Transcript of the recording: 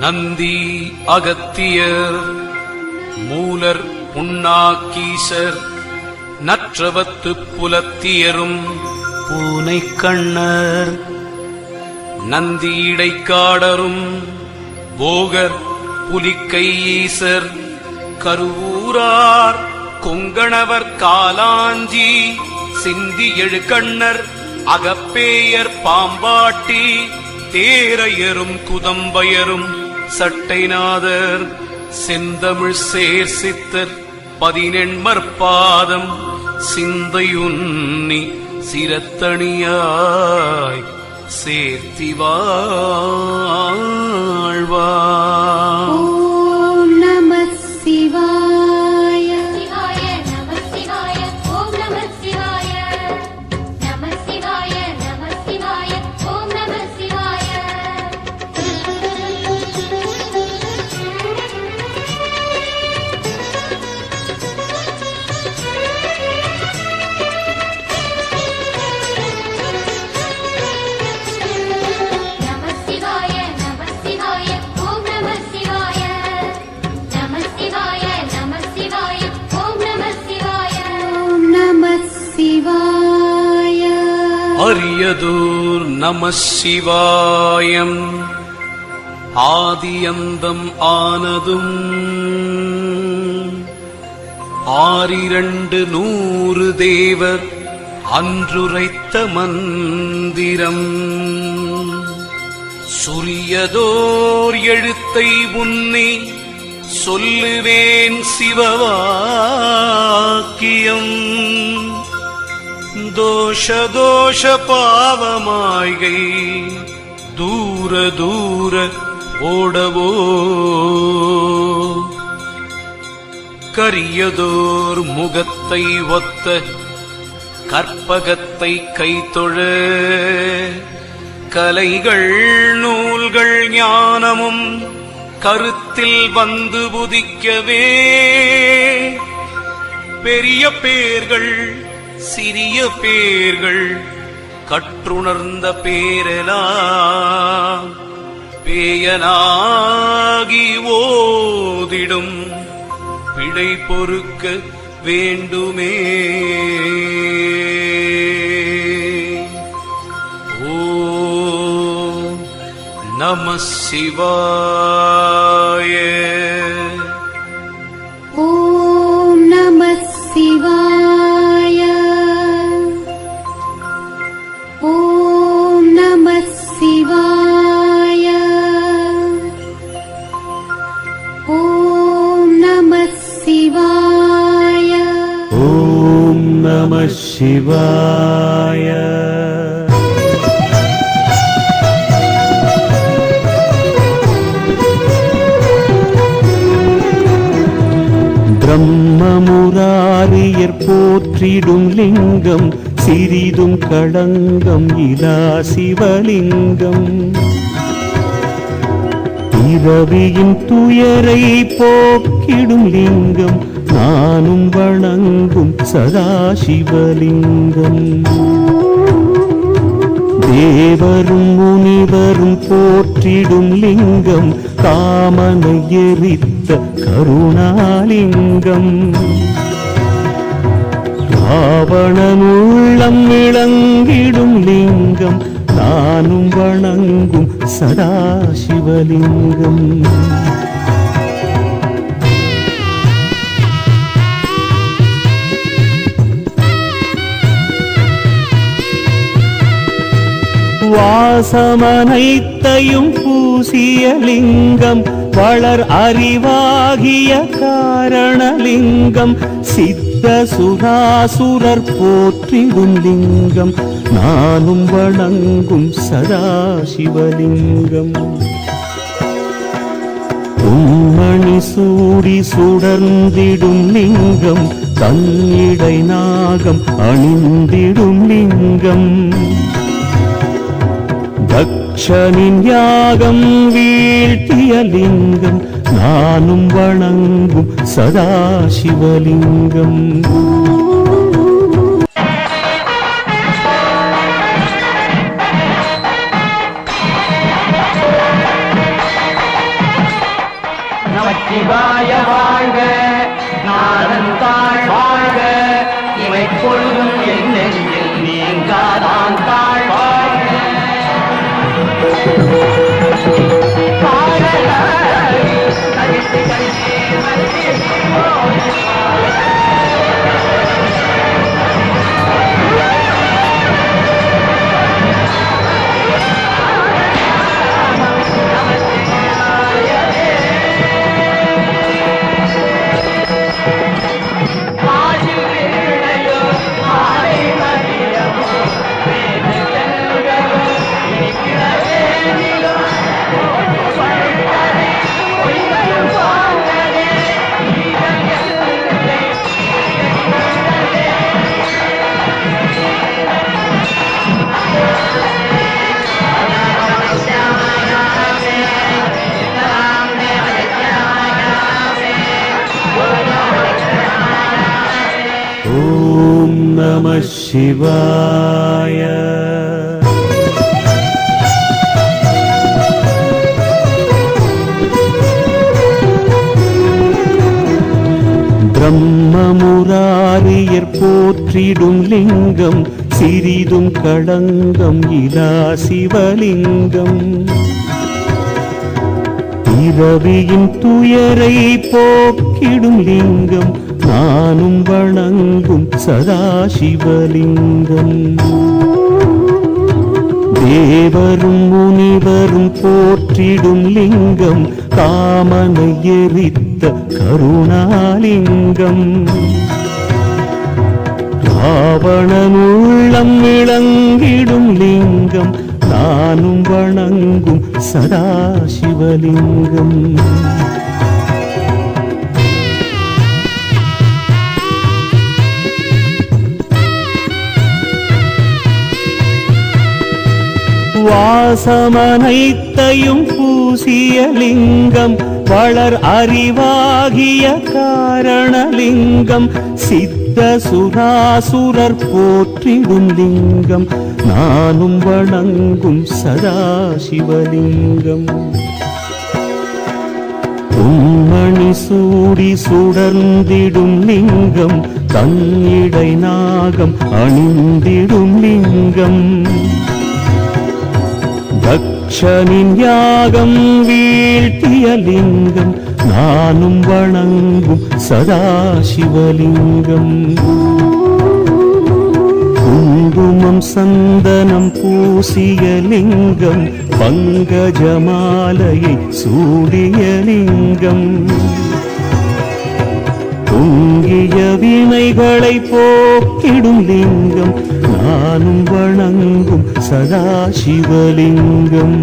நந்தி அகத்தியர் மூலர் புண்ணாக்கீசர் நற்றவத்து புலத்தியரும் பூனை கண்ணர் நந்தி இடைக்காடரும் போகர் புலிக்கையீசர் கருவூரார் கொங்கணவர் காலாஞ்சி சிந்தி எழுகண்ணர் அகப்பேயர் பாம்பாட்டி தேரையரும் குதம்பயரும் சட்டைநாதர் செந்தமிழ் சேர் சித்தர் பதினெண்மற் சிந்தையுன்னி சிரத்தணியாய் சேர்த்திவாழ்வா அரியதூர் நம சிவாயம். ஆதியந்தம் ஆனதும் ஆறிரண்டு நூறு தேவர் அன்றுரைத்த மந்திரம். சுரியதோர் எழுத்தை உன்னி சொல்லுவேன் சிவவாக்கியம். தோஷ தோஷ பாவமாய்கை தூர தூர ஓடவோ. கரியதோர் முகத்தை ஒத்த கற்பகத்தை கைத்தொழ. கலைகள் நூல்கள் ஞானமும் கருத்தில் வந்து புதிக்கவே பெரிய பேர்கள் சிறிய பேர்கள் கற்றுணர்ந்த பேரெலாம் பேயனாகி ஓதிடும் பிழை பொறுக்க வேண்டுமே. ஓ நம சிவாய சிவாய. ஓம் நம சிவாய. பிரம்மமுராரியர் போற்றிடும் லிங்கம் சிறிதும் களங்கம் இலா சிவலிங்கம். பிறவியின் துயரை போக்கிடும் லிங்கம் நானும் வணங்கும் சதாசிவலிங்கம். தேவரும் முனிவரும் போற்றிடும் லிங்கம் காமனை எரித்த கருணாலிங்கம். ராவணனுள்ளம் விளங்கிடும் நானும் வணங்கும் சதா சிவலிங்கம் வாசமனைத்தையும் பூசிய லிங்கம் வளர் அறிவாகிய காரணலிங்கம் சித்த சித்த சுராசுரர் போற்றிடும் லிங்கம் நானும் வணங்கும் சதாசிவலிங்கம். உம்மணி சூடி சுடர்ந்திடும் லிங்கம் தன்னிடை நாகம் அணிந்திடும் லிங்கம். தக்ஷனின் யாகம் வீழ்த்திய லிங்கம் நானும் வணங்கும் சதாசிவலிங்கம் சிவாய. பிரம்மமுராரியர் போற்றிடும் லிங்கம் சிறிதும் களங்கம் இலா சிவலிங்கம். இரவியின் துயரை போக்கிடும் லிங்கம் நானும் வணங்கும் சதாசிவலிங்கம். தேவரும் முனிவரும் போற்றிடும் லிங்கம் காமனை எரித்த கருணாலிங்கம். ராவணனுள்ளம் விளங்கிடும் லிங்கம் நானும் வணங்கும் சதாசிவலிங்கம். வாசமனைத்தையும் பூசிய லிங்கம் வளர் அறிவாகிய காரணலிங்கம் சித்த சுராசுரர் போற்றிடும் லிங்கம் நானும் வணங்கும் சதாசிவலிங்கம். உம்மணி சூடி சுடர்ந்திடும் லிங்கம் தன்னிடை நாகம் அணிந்திடும் லிங்கம். தக்ஷனின் யாகம் வீழ்த்திய லிங்கம் நானும் வணங்கும் சதாசிவலிங்கம். குங்குமம் சந்தனம் பூசிய லிங்கம் பங்கஜமாலையை சூடிய லிங்கம். பொங்கிய வினைகளை போக்கிடும் லிங்கம் நானும் வணங்கும் சதாசிவலிங்கம்.